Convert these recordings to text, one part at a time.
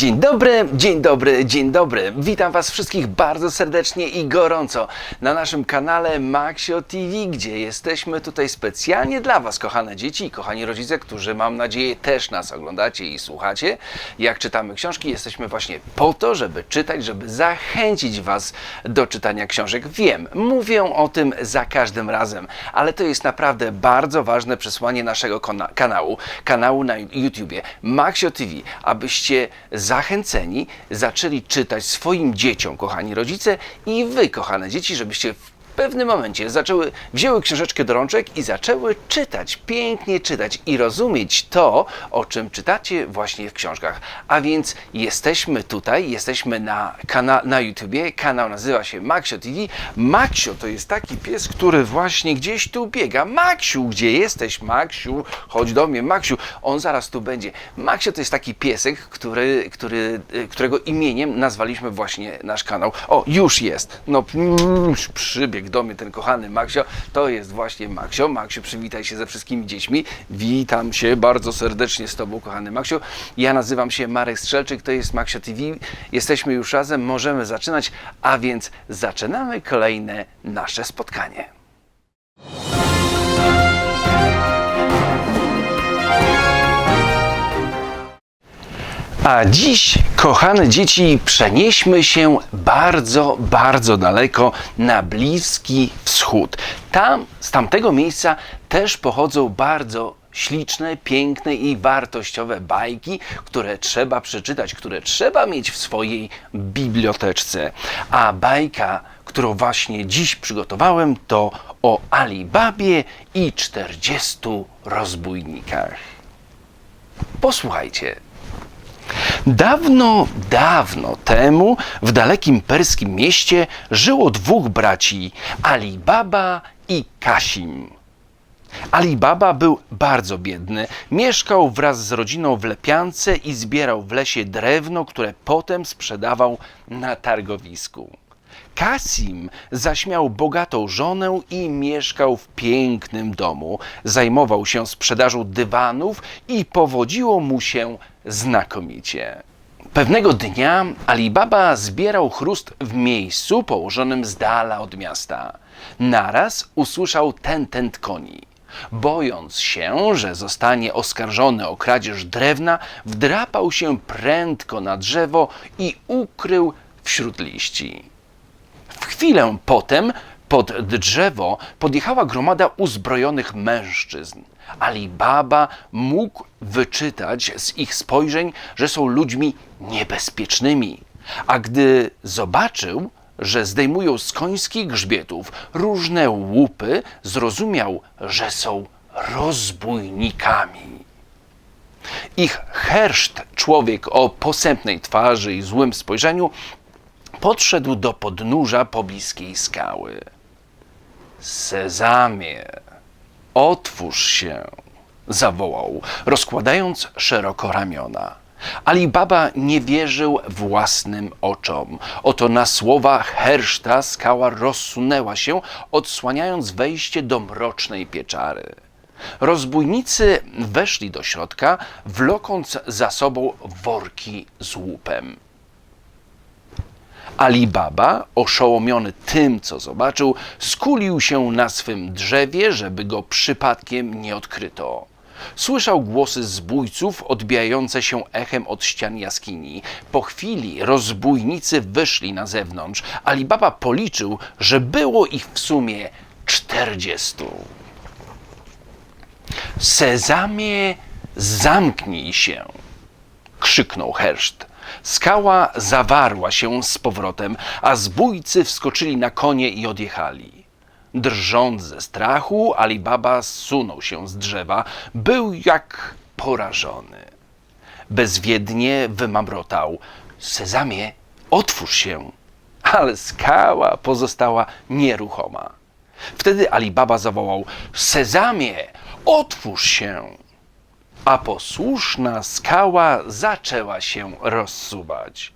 Dzień dobry, dzień dobry, dzień dobry. Witam Was wszystkich bardzo serdecznie i gorąco na naszym kanale Maxio TV, gdzie jesteśmy tutaj specjalnie dla Was, kochane dzieci i kochani rodzice, którzy mam nadzieję też nas oglądacie i słuchacie. Jak czytamy książki, jesteśmy właśnie po to, żeby czytać, żeby zachęcić Was do czytania książek. Wiem, mówię o tym za każdym razem, ale to jest naprawdę bardzo ważne przesłanie naszego kona- kanału, kanału na YouTubie Maxio TV, abyście zachęceni zaczęli czytać swoim dzieciom, kochani rodzice i wy, kochane dzieci, żebyście w pewnym momencie zaczęły, wzięły książeczkę do rączek i zaczęły czytać, pięknie czytać i rozumieć to, o czym czytacie właśnie w książkach. A więc jesteśmy tutaj, jesteśmy na, kana- na YouTubie, kanał nazywa się Maxio TV. Maxio to jest taki pies, który właśnie gdzieś tu biega. Maksiu, gdzie jesteś? Maksiu, chodź do mnie, Maksiu. On zaraz tu będzie. Maksio to jest taki piesek, który, który, y, którego imieniem nazwaliśmy właśnie nasz kanał. O, już jest. No, już przybiegł do mnie ten kochany Maksio. To jest właśnie Maksio. Maksiu, przywitaj się ze wszystkimi dziećmi. Witam się bardzo serdecznie z Tobą, kochany Maksiu. Ja nazywam się Marek Strzelczyk, to jest Maxio TV. Jesteśmy już razem, możemy zaczynać, a więc zaczynamy kolejne nasze spotkanie. A dziś, kochane dzieci, przenieśmy się bardzo, bardzo daleko na Bliski Wschód. Tam, z tamtego miejsca też pochodzą bardzo śliczne, piękne i wartościowe bajki, które trzeba przeczytać, które trzeba mieć w swojej biblioteczce. A bajka, którą właśnie dziś przygotowałem, to o Alibabie i 40 rozbójnikach. Posłuchajcie. Dawno, dawno temu w dalekim perskim mieście żyło dwóch braci Ali Baba i Kasim. Ali Baba był bardzo biedny. Mieszkał wraz z rodziną w lepiance i zbierał w lesie drewno, które potem sprzedawał na targowisku. Kasim zaś miał bogatą żonę i mieszkał w pięknym domu. Zajmował się sprzedażą dywanów i powodziło mu się znakomicie. Pewnego dnia Alibaba zbierał chrust w miejscu położonym z dala od miasta. Naraz usłyszał tentent koni. Bojąc się, że zostanie oskarżony o kradzież drewna, wdrapał się prędko na drzewo i ukrył wśród liści. Chwilę potem pod drzewo podjechała gromada uzbrojonych mężczyzn. Ali Baba mógł wyczytać z ich spojrzeń, że są ludźmi niebezpiecznymi. A gdy zobaczył, że zdejmują z końskich grzbietów różne łupy, zrozumiał, że są rozbójnikami. Ich herszt, człowiek o posępnej twarzy i złym spojrzeniu, podszedł do podnóża pobliskiej skały. Sezamie, otwórz się, zawołał, rozkładając szeroko ramiona. Ali Baba nie wierzył własnym oczom. Oto na słowa herszta skała rozsunęła się, odsłaniając wejście do mrocznej pieczary. Rozbójnicy weszli do środka, wlokąc za sobą worki z łupem. Ali Baba, oszołomiony tym, co zobaczył, skulił się na swym drzewie, żeby go przypadkiem nie odkryto. Słyszał głosy zbójców odbijające się echem od ścian jaskini. Po chwili rozbójnicy wyszli na zewnątrz. Ali Baba policzył, że było ich w sumie czterdziestu. Sezamie, zamknij się! krzyknął herszt. Skała zawarła się z powrotem, a zbójcy wskoczyli na konie i odjechali. Drżąc ze strachu, Alibaba zsunął się z drzewa. Był jak porażony. Bezwiednie wymamrotał: Sezamie, otwórz się! Ale skała pozostała nieruchoma. Wtedy Alibaba zawołał: Sezamie, otwórz się! A posłuszna skała zaczęła się rozsuwać.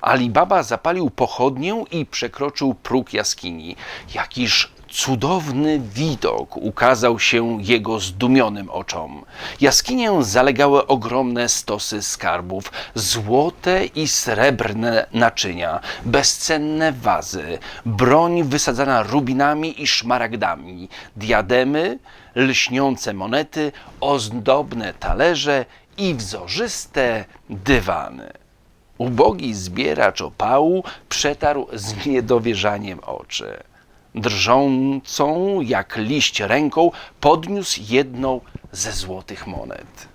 Alibaba zapalił pochodnię i przekroczył próg jaskini. Jakiż cudowny widok ukazał się jego zdumionym oczom. Jaskinię zalegały ogromne stosy skarbów, złote i srebrne naczynia, bezcenne wazy, broń wysadzana rubinami i szmaragdami, diademy, lśniące monety, ozdobne talerze i wzorzyste dywany. Ubogi zbieracz opału przetarł z niedowierzaniem oczy. Drżącą jak liść ręką podniósł jedną ze złotych monet.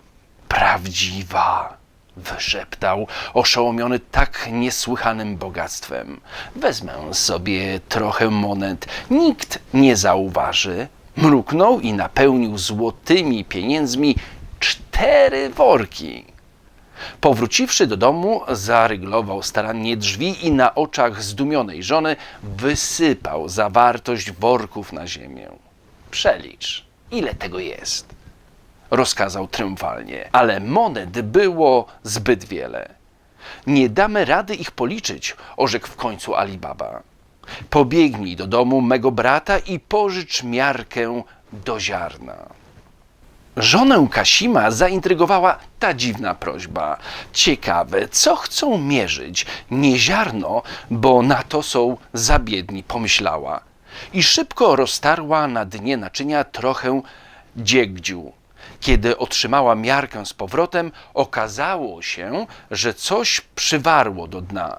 Prawdziwa! wyszeptał, oszołomiony tak niesłychanym bogactwem. Wezmę sobie trochę monet, nikt nie zauważy. Mruknął i napełnił złotymi pieniędzmi cztery worki. Powróciwszy do domu, zaryglował starannie drzwi i na oczach zdumionej żony wysypał zawartość worków na ziemię. Przelicz, ile tego jest. Rozkazał triumfalnie, ale monet było zbyt wiele. Nie damy rady ich policzyć, orzekł w końcu Alibaba. Pobiegnij do domu mego brata i pożycz miarkę do ziarna. Żonę Kasima zaintrygowała ta dziwna prośba. Ciekawe, co chcą mierzyć? Nie ziarno, bo na to są za biedni, pomyślała. I szybko roztarła na dnie naczynia trochę dziegdziu. Kiedy otrzymała miarkę z powrotem, okazało się, że coś przywarło do dna.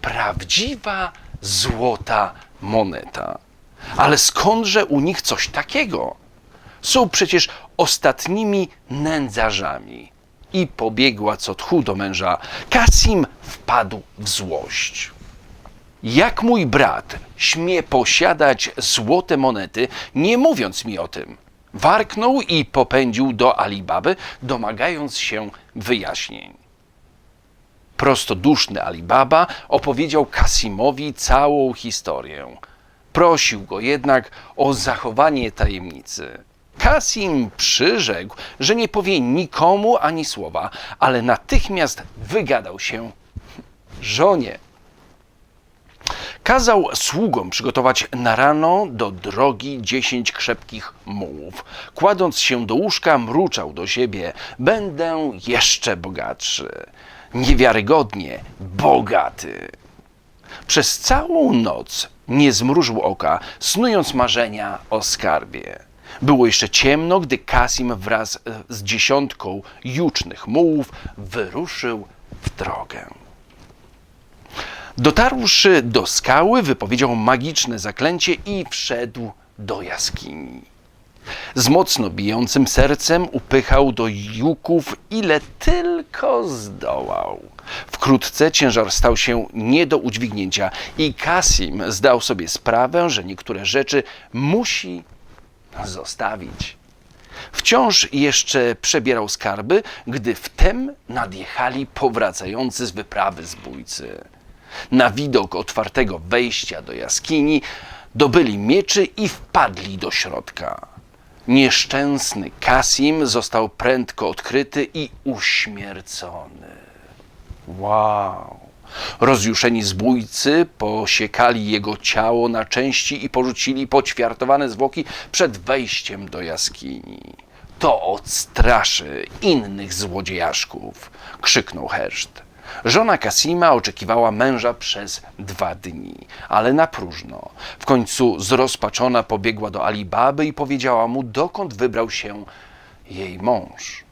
Prawdziwa złota moneta. Ale skądże u nich coś takiego? są przecież ostatnimi nędzarzami. I pobiegła co tchu do męża. Kasim wpadł w złość. Jak mój brat śmie posiadać złote monety, nie mówiąc mi o tym? Warknął i popędził do Alibaby, domagając się wyjaśnień. Prostoduszny Alibaba opowiedział Kasimowi całą historię. Prosił go jednak o zachowanie tajemnicy. Kasim przyrzekł, że nie powie nikomu ani słowa, ale natychmiast wygadał się żonie. Kazał sługom przygotować na rano do drogi dziesięć krzepkich mułów. Kładąc się do łóżka, mruczał do siebie: Będę jeszcze bogatszy. Niewiarygodnie bogaty. Przez całą noc nie zmrużył oka, snując marzenia o skarbie. Było jeszcze ciemno, gdy Kasim wraz z dziesiątką jucznych mułów wyruszył w drogę. Dotarłszy do skały, wypowiedział magiczne zaklęcie i wszedł do jaskini. Z mocno bijącym sercem upychał do juków, ile tylko zdołał. Wkrótce ciężar stał się nie do udźwignięcia i Kasim zdał sobie sprawę, że niektóre rzeczy musi zostawić. Wciąż jeszcze przebierał skarby, gdy wtem nadjechali powracający z wyprawy zbójcy. Na widok otwartego wejścia do jaskini dobyli mieczy i wpadli do środka. Nieszczęsny Kasim został prędko odkryty i uśmiercony. Wow! Rozjuszeni zbójcy posiekali jego ciało na części i porzucili poćwiartowane zwłoki przed wejściem do jaskini. To odstraszy innych złodziejaszków, krzyknął Herszt. Żona Kasima oczekiwała męża przez dwa dni, ale na próżno. W końcu zrozpaczona pobiegła do Alibaby i powiedziała mu, dokąd wybrał się jej mąż.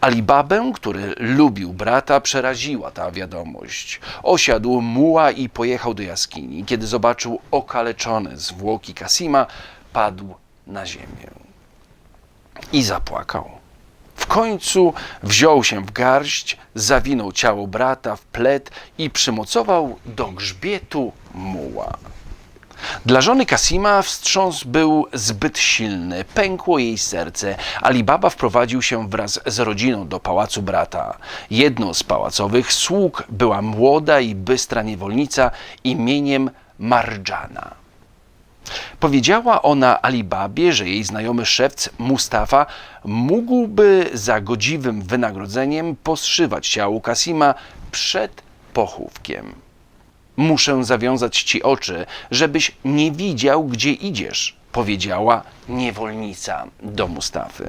Alibabę, który lubił brata, przeraziła ta wiadomość. Osiadł muła i pojechał do jaskini. Kiedy zobaczył okaleczone zwłoki Kasima, padł na ziemię i zapłakał. Końcu wziął się w garść, zawinął ciało brata w plet i przymocował do grzbietu muła. Dla żony Kasima wstrząs był zbyt silny, pękło jej serce. Alibaba wprowadził się wraz z rodziną do pałacu brata. Jedną z pałacowych sług była młoda i bystra niewolnica imieniem Marjana. Powiedziała ona Alibabie, że jej znajomy szewc Mustafa mógłby za godziwym wynagrodzeniem poszywać ciało Kasima przed pochówkiem. Muszę zawiązać ci oczy, żebyś nie widział, gdzie idziesz, powiedziała niewolnica do Mustafy.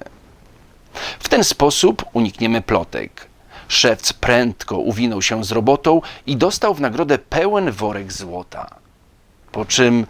W ten sposób unikniemy plotek. Szewc prędko uwinął się z robotą i dostał w nagrodę pełen worek złota. Po czym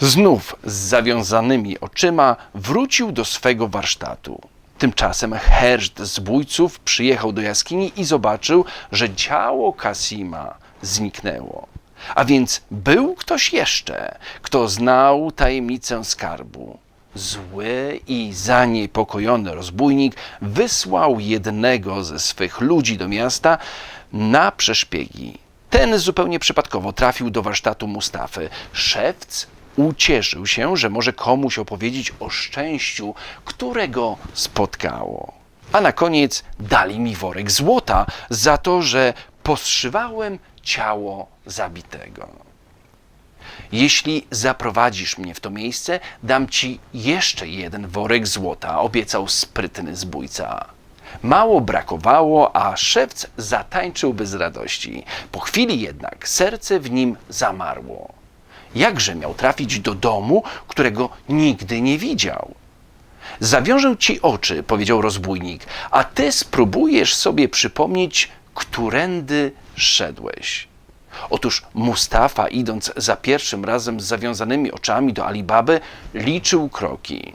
znów z zawiązanymi oczyma wrócił do swego warsztatu. Tymczasem herszt zbójców przyjechał do jaskini i zobaczył, że ciało Kasima zniknęło. A więc był ktoś jeszcze, kto znał tajemnicę skarbu. Zły i zaniepokojony rozbójnik wysłał jednego ze swych ludzi do miasta na przeszpiegi. Ten zupełnie przypadkowo trafił do warsztatu Mustafy. Szewc ucieszył się, że może komuś opowiedzieć o szczęściu, które go spotkało. A na koniec dali mi worek złota za to, że postrzywałem ciało zabitego. Jeśli zaprowadzisz mnie w to miejsce, dam ci jeszcze jeden worek złota, obiecał sprytny zbójca. Mało brakowało, a szewc zatańczyłby z radości. Po chwili jednak serce w nim zamarło. Jakże miał trafić do domu, którego nigdy nie widział? Zawiążę ci oczy, powiedział rozbójnik, a ty spróbujesz sobie przypomnieć, którędy szedłeś. Otóż Mustafa, idąc za pierwszym razem z zawiązanymi oczami do Alibaby, liczył kroki.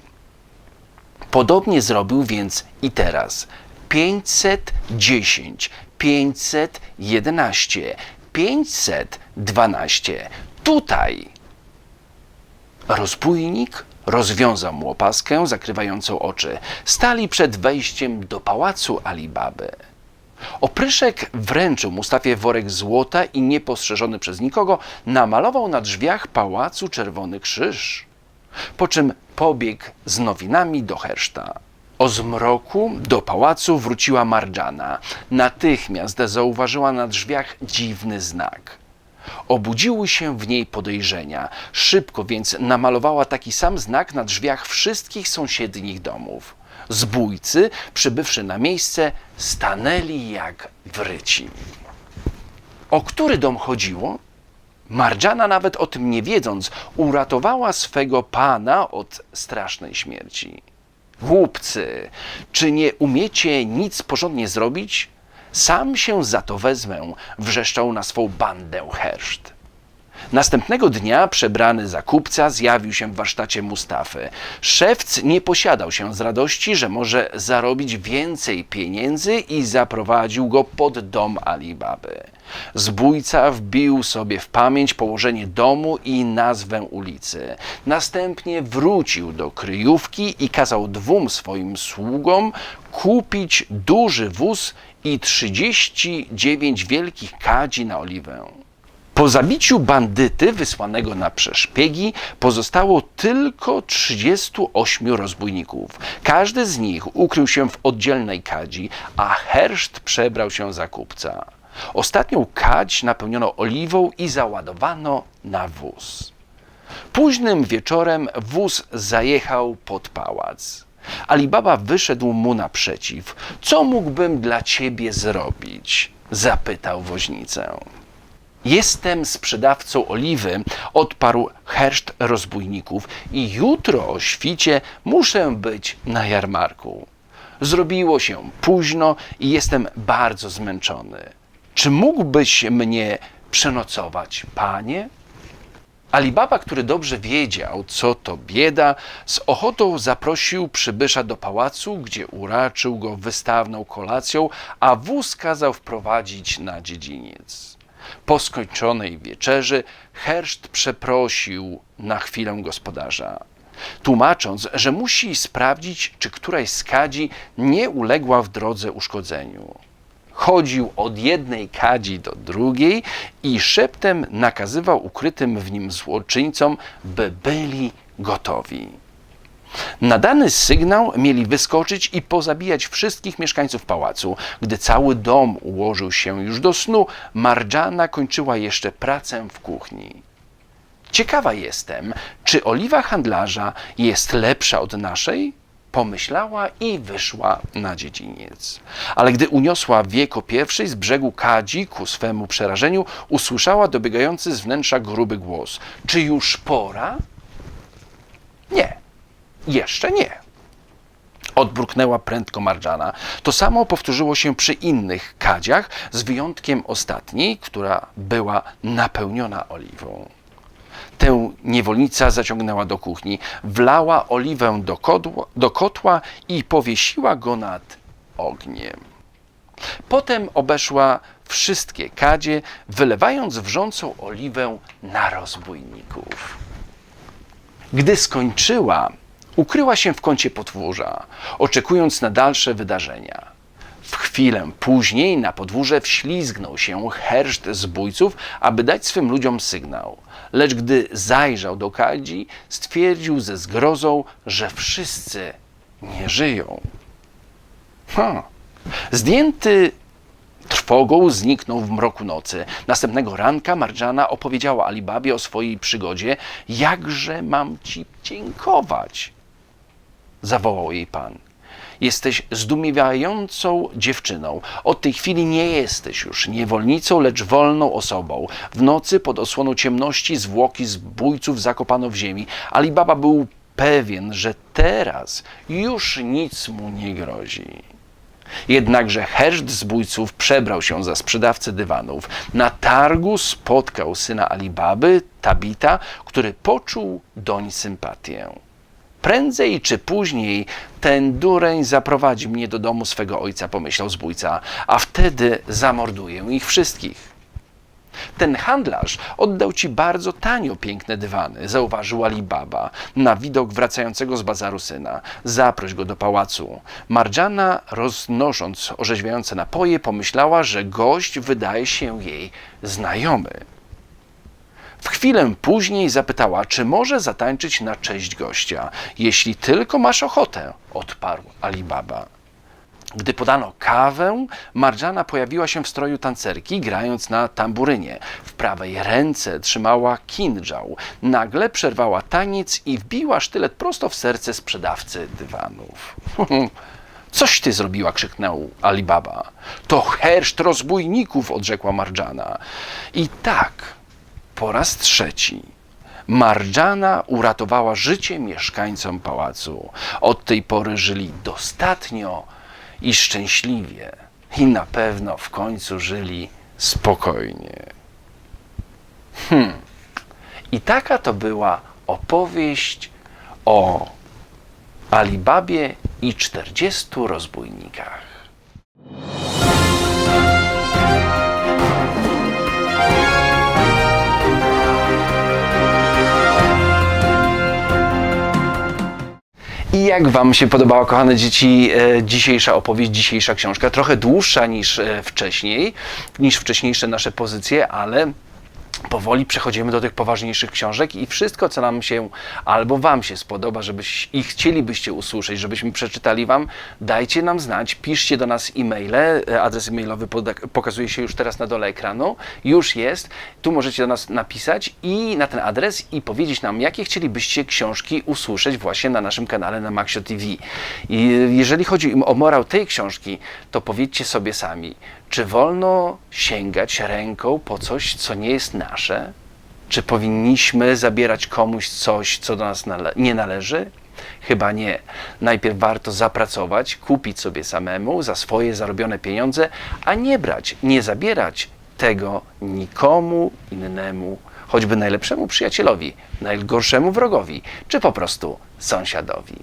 Podobnie zrobił więc i teraz. 510, 511, 512. Tutaj. Rozbójnik rozwiązał mu opaskę zakrywającą oczy. Stali przed wejściem do pałacu Alibaby. Opryszek wręczył Mustafie worek złota i niepostrzeżony przez nikogo namalował na drzwiach pałacu czerwony krzyż. Po czym pobiegł z nowinami do herszta. O zmroku do pałacu wróciła Marjana. Natychmiast zauważyła na drzwiach dziwny znak. Obudziły się w niej podejrzenia. Szybko więc namalowała taki sam znak na drzwiach wszystkich sąsiednich domów. Zbójcy, przybywszy na miejsce, stanęli jak wryci. O który dom chodziło? Marjana, nawet o tym nie wiedząc, uratowała swego pana od strasznej śmierci. Głupcy, czy nie umiecie nic porządnie zrobić? Sam się za to wezmę, wrzeszczał na swą bandę herszt. Następnego dnia, przebrany za kupca, zjawił się w warsztacie Mustafy. Szewc nie posiadał się z radości, że może zarobić więcej pieniędzy i zaprowadził go pod dom Alibaby. Zbójca wbił sobie w pamięć położenie domu i nazwę ulicy. Następnie wrócił do kryjówki i kazał dwóm swoim sługom kupić duży wóz i 39 wielkich kadzi na oliwę. Po zabiciu bandyty wysłanego na przeszpiegi pozostało tylko 38 rozbójników. Każdy z nich ukrył się w oddzielnej kadzi, a herszt przebrał się za kupca. Ostatnią kadź napełniono oliwą i załadowano na wóz. Późnym wieczorem wóz zajechał pod pałac. Alibaba wyszedł mu naprzeciw. Co mógłbym dla ciebie zrobić? zapytał woźnicę. Jestem sprzedawcą oliwy, odparł herszt rozbójników i jutro o świcie muszę być na jarmarku. Zrobiło się późno i jestem bardzo zmęczony. Czy mógłbyś mnie przenocować, panie? Alibaba, który dobrze wiedział, co to bieda, z ochotą zaprosił przybysza do pałacu, gdzie uraczył go wystawną kolacją, a wóz kazał wprowadzić na dziedziniec. Po skończonej wieczerzy herszt przeprosił na chwilę gospodarza, tłumacząc, że musi sprawdzić, czy któraś z kadzi nie uległa w drodze uszkodzeniu. Chodził od jednej kadzi do drugiej i szeptem nakazywał ukrytym w nim złoczyńcom, by byli gotowi. Na dany sygnał mieli wyskoczyć i pozabijać wszystkich mieszkańców pałacu. Gdy cały dom ułożył się już do snu, Marjana kończyła jeszcze pracę w kuchni. Ciekawa jestem, czy oliwa handlarza jest lepsza od naszej? pomyślała i wyszła na dziedziniec. Ale gdy uniosła wieko pierwszej z brzegu kadzi ku swemu przerażeniu, usłyszała dobiegający z wnętrza gruby głos. Czy już pora? Jeszcze nie. Odbruknęła prędko Marżana. To samo powtórzyło się przy innych kadziach, z wyjątkiem ostatniej, która była napełniona oliwą. Tę niewolnica zaciągnęła do kuchni, wlała oliwę do, kodła, do kotła i powiesiła go nad ogniem. Potem obeszła wszystkie kadzie, wylewając wrzącą oliwę na rozbójników. Gdy skończyła, ukryła się w kącie podwórza, oczekując na dalsze wydarzenia. W chwilę później na podwórze wślizgnął się herszt zbójców, aby dać swym ludziom sygnał. Lecz gdy zajrzał do kadzi, stwierdził ze zgrozą, że wszyscy nie żyją. Ha. Zdjęty trwogą zniknął w mroku nocy. Następnego ranka Marjana opowiedziała Alibabie o swojej przygodzie. Jakże mam ci dziękować? Zawołał jej pan. Jesteś zdumiewającą dziewczyną. Od tej chwili nie jesteś już niewolnicą, lecz wolną osobą. W nocy pod osłoną ciemności zwłoki zbójców zakopano w ziemi. Alibaba był pewien, że teraz już nic mu nie grozi. Jednakże herszt zbójców przebrał się za sprzedawcę dywanów. Na targu spotkał syna Alibaby, Tabita, który poczuł doń sympatię. Prędzej czy później ten dureń zaprowadzi mnie do domu swego ojca, pomyślał zbójca, a wtedy zamorduję ich wszystkich. Ten handlarz oddał ci bardzo tanio piękne dywany, zauważył Alibaba, na widok wracającego z bazaru syna. Zaproś go do pałacu. Marjana, roznosząc orzeźwiające napoje, pomyślała, że gość wydaje się jej znajomy. W chwilę później zapytała, czy może zatańczyć na cześć gościa. Jeśli tylko masz ochotę, odparł Alibaba. Gdy podano kawę, Marjana pojawiła się w stroju tancerki, grając na tamburynie. W prawej ręce trzymała kindżał. Nagle przerwała taniec i wbiła sztylet prosto w serce sprzedawcy dywanów. Coś ty zrobiła, krzyknął Alibaba. To herszt rozbójników, odrzekła Marjana. I tak, po raz trzeci, Marjana uratowała życie mieszkańcom pałacu. Od tej pory żyli dostatnio i szczęśliwie. I na pewno w końcu żyli spokojnie. Hmm. I taka to była opowieść o Alibabie i 40 rozbójnikach. I jak Wam się podobała, kochane dzieci, e, dzisiejsza opowieść, dzisiejsza książka? Trochę dłuższa niż e, wcześniej, niż wcześniejsze nasze pozycje, ale powoli przechodzimy do tych poważniejszych książek i wszystko, co nam się albo Wam się spodoba, żebyś i chcielibyście usłyszeć, żebyśmy przeczytali Wam, dajcie nam znać, piszcie do nas e-maile. E, Adres e-mailowy pokazuje się już teraz na dole ekranu. Już jest. Tu możecie do nas napisać i na ten adres i powiedzieć nam, jakie chcielibyście książki usłyszeć właśnie na naszym kanale na Maxio TV. I jeżeli chodzi o morał tej książki, to powiedzcie sobie sami, czy wolno sięgać ręką po coś, co nie jest nasze? Czy powinniśmy zabierać komuś coś, co do nas nale- nie należy? Chyba nie. Najpierw warto zapracować, kupić sobie samemu za swoje zarobione pieniądze, a nie brać, nie zabierać tego nikomu innemu, choćby najlepszemu przyjacielowi, najgorszemu wrogowi, czy po prostu sąsiadowi.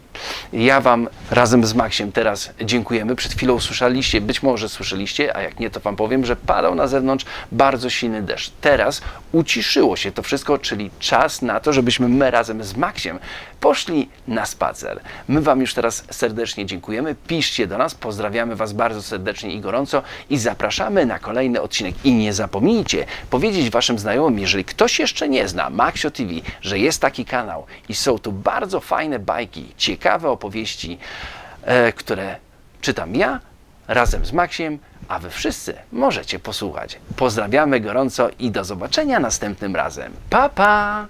Ja Wam razem z Maksiem teraz dziękujemy. Przed chwilą słyszeliście, być może słyszeliście, a jak nie, to Wam powiem, że padał na zewnątrz bardzo silny deszcz. Teraz uciszyło się to wszystko, czyli czas na to, żebyśmy my razem z Maksiem poszli na spacer. My Wam już teraz serdecznie dziękujemy. Piszcie do nas, pozdrawiamy Was bardzo serdecznie i gorąco i zapraszamy na kolejny odcinek. I nie zapomnijcie powiedzieć Waszym znajomym, jeżeli ktoś jeszcze nie zna Maxio TV, że jest taki kanał i są tu bardzo fajne bajki, ciekawe opowieści, e, które czytam ja razem z Maksiem, a Wy wszyscy możecie posłuchać. Pozdrawiamy gorąco i do zobaczenia następnym razem. Pa, pa!